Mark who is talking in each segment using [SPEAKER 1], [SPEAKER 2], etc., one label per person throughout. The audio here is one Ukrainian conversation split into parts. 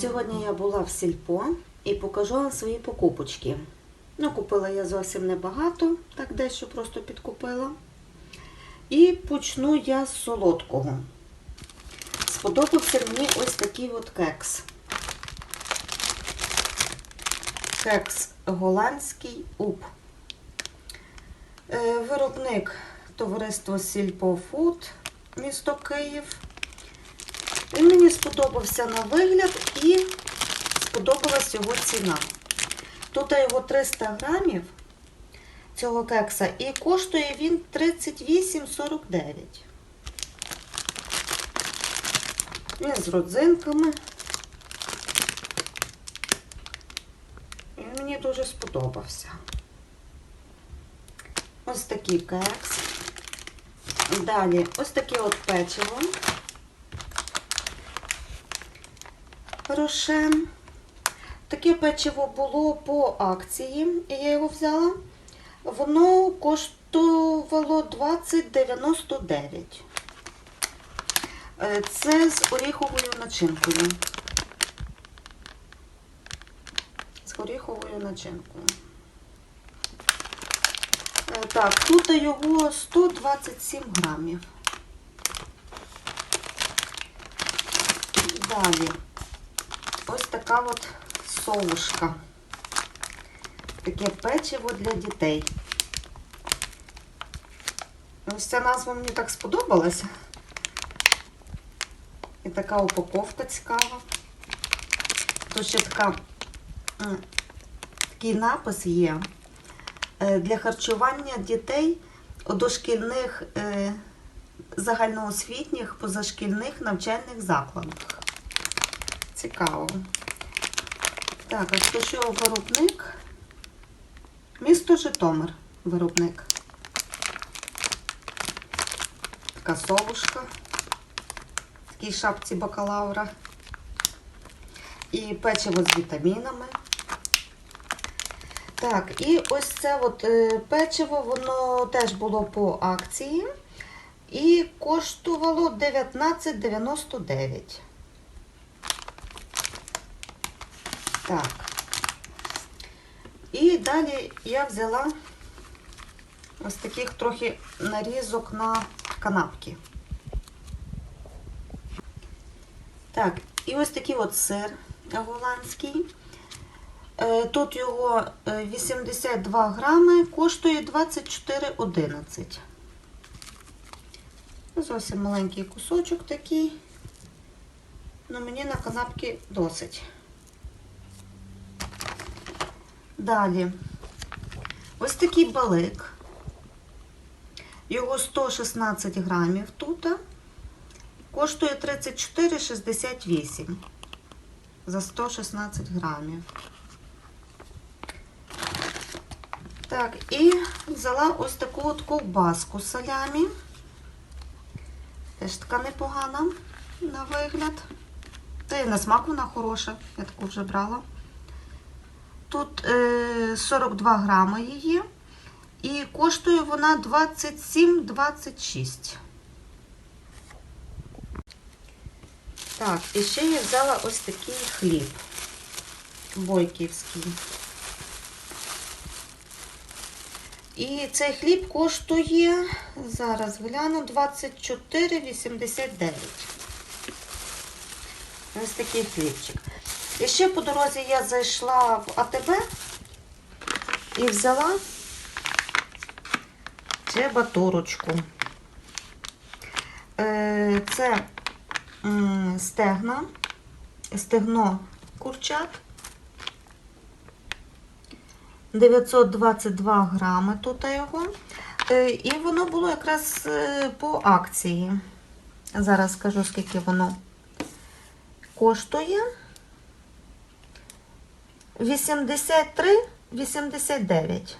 [SPEAKER 1] Сьогодні я була в сільпо і покажу вам свої покупочки. Ну, купила я зовсім небагато, так дещо просто підкупила. І почну я з солодкого. Сподобався мені ось такий от кекс. Кекс голландський УП. Е, Виробник товариство Сільпо Фуд, місто Київ. Він мені сподобався на вигляд і сподобалась його ціна. Тут його 300 грамів цього кекса і коштує він 38,49. Він з родзинками. Він мені дуже сподобався. Ось такий кекс. Далі ось таке от печиво. Рошен. Таке печиво було по акції, і я його взяла. Воно коштувало 20,99. Е, Це з оріховою начинкою. З оріховою начинкою. Е, Так, тут його 127 грамів. Далі. Ось така от совушка. Таке печиво для дітей. Ось ця назва мені так сподобалася. І така упаковка цікава. Тут ще така, такий напис є е, для харчування дітей дошкільних е, загальноосвітніх позашкільних навчальних закладах. Цікаво. Так, а хто що виробник? Місто Житомир виробник. Така совушка. В такій шапці бакалавра. І печиво з вітамінами. Так, і ось це от е, печиво, воно теж було по акції. І коштувало 19,99. Так. І далі я взяла ось таких трохи нарізок на канапки. Так, і ось такий от сир голландський. Е, Тут його е, 82 грами, коштує 24,11. Зовсім маленький кусочок такий. Ну, мені на канапки досить. Далі. Ось такий балик. Його 116 грамів тут. Коштує 34,68 за 116 грамів. Так, і взяла ось таку от ковбаску салямі. Теж така непогана на вигляд. Та й на смак вона хороша, я таку вже брала. Тут е, 42 грами її. І коштує вона 27,26. Так, і ще я взяла ось такий хліб бойківський. І цей хліб коштує, зараз гляну, 24,89. Ось такий хлібчик. І ще по дорозі я зайшла в АТБ і взяла чебатурочку. Е, Це стегна, стегно курчат. 922 грами тут його. Е, І воно було якраз е, по акції. Зараз скажу, скільки воно коштує. 83,89.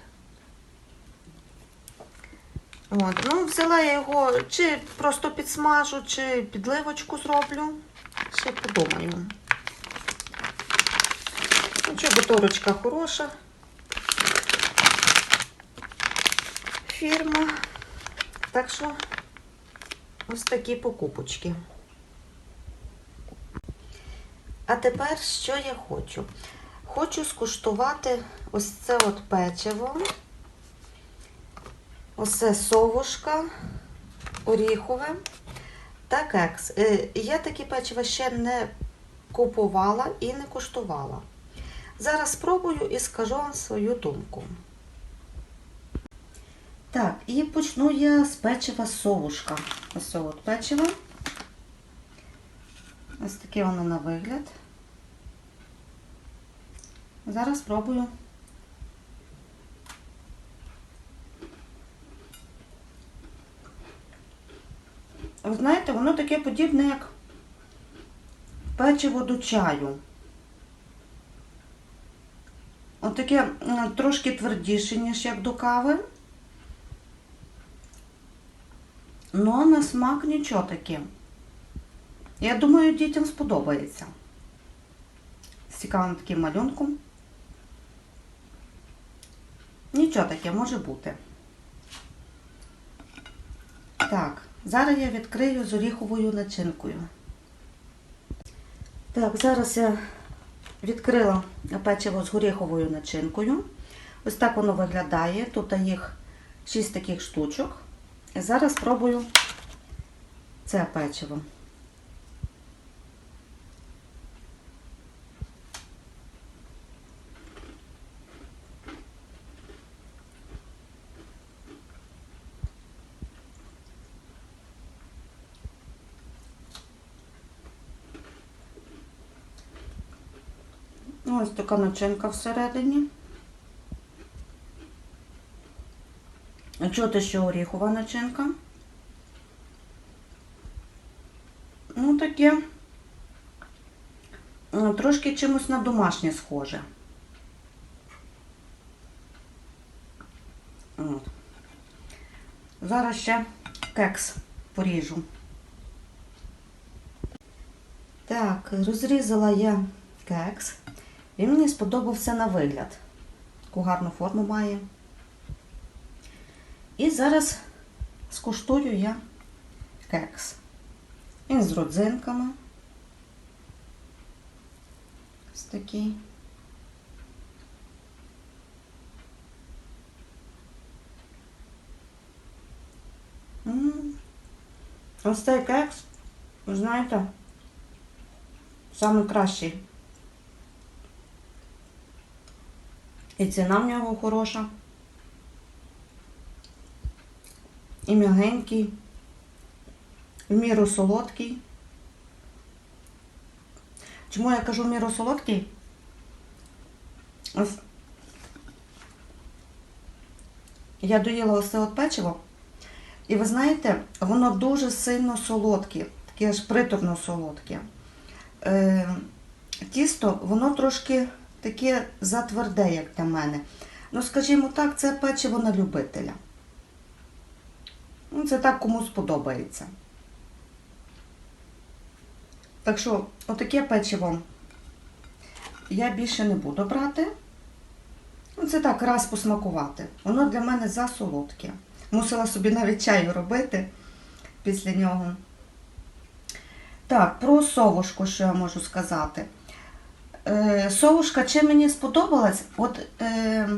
[SPEAKER 1] От, ну, взяла я його, чи просто підсмажу, чи підливочку зроблю. Ще подумаю. Ну, чоботорочка хороша. Фірма. Так що ось такі покупочки. А тепер що я хочу? Хочу скуштувати ось це от печиво, ось це совушка, оріхове та кекс. Е, Я такі печива ще не купувала і не куштувала. Зараз спробую і скажу вам свою думку. Так, і почну я з печива совушка. Ось от печиво. Ось таке воно на вигляд. Зараз спробую. Ви знаєте, воно таке подібне, як печиво до чаю. Отаке м, трошки твердіше, ніж як до кави. Ну, на смак нічого таке. Я думаю, дітям сподобається. З цікавим таким малюнком. Нічого таке може бути. Так, зараз я відкрию з оріховою начинкою. Так, зараз я відкрила печиво з горіховою начинкою. Ось так воно виглядає. Тут їх 6 таких штучок. І зараз спробую це печиво. Ось така начинка всередині. Чути, що оріхова начинка. Ну, таке е, трошки чимось на домашнє схоже. От. Зараз ще кекс поріжу. Так, розрізала я кекс. Він мені сподобався на вигляд. Таку гарну форму має. І зараз скуштую я кекс. Він з родзинками. Ось такий. Ось цей кекс, ви знаєте, найкращий. І ціна в нього хороша. І м'ягенький, в міру солодкий. Чому я кажу міру солодкий? Я доїла ось це от печиво. І ви знаєте, воно дуже сильно солодке, таке аж приторно солодке. Е, тісто, воно трошки таке затверде, як для мене. Ну, скажімо так, це печиво на любителя. Ну, це так комусь подобається. Так що, отаке печиво я більше не буду брати. Ну, Це так, раз посмакувати. Воно для мене засолодке. Мусила собі навіть чаю робити після нього. Так, про совушку, що я можу сказати. Е, совушка чим мені сподобалась, от е,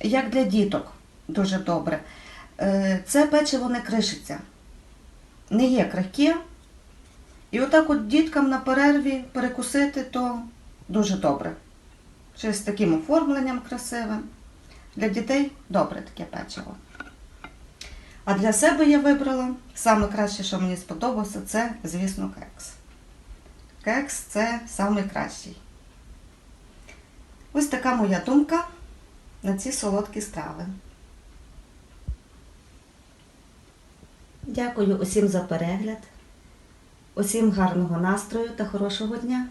[SPEAKER 1] як для діток, дуже добре. Е, це печиво не кришиться, не є крихке. І отак от діткам на перерві перекусити, то дуже добре. Ще з таким оформленням красивим. Для дітей добре таке печиво. А для себе я вибрала саме краще, що мені сподобалося, це, звісно, кекс. Кекс це найкращий. Ось така моя думка на ці солодкі страви. Дякую усім за перегляд, усім гарного настрою та хорошого дня!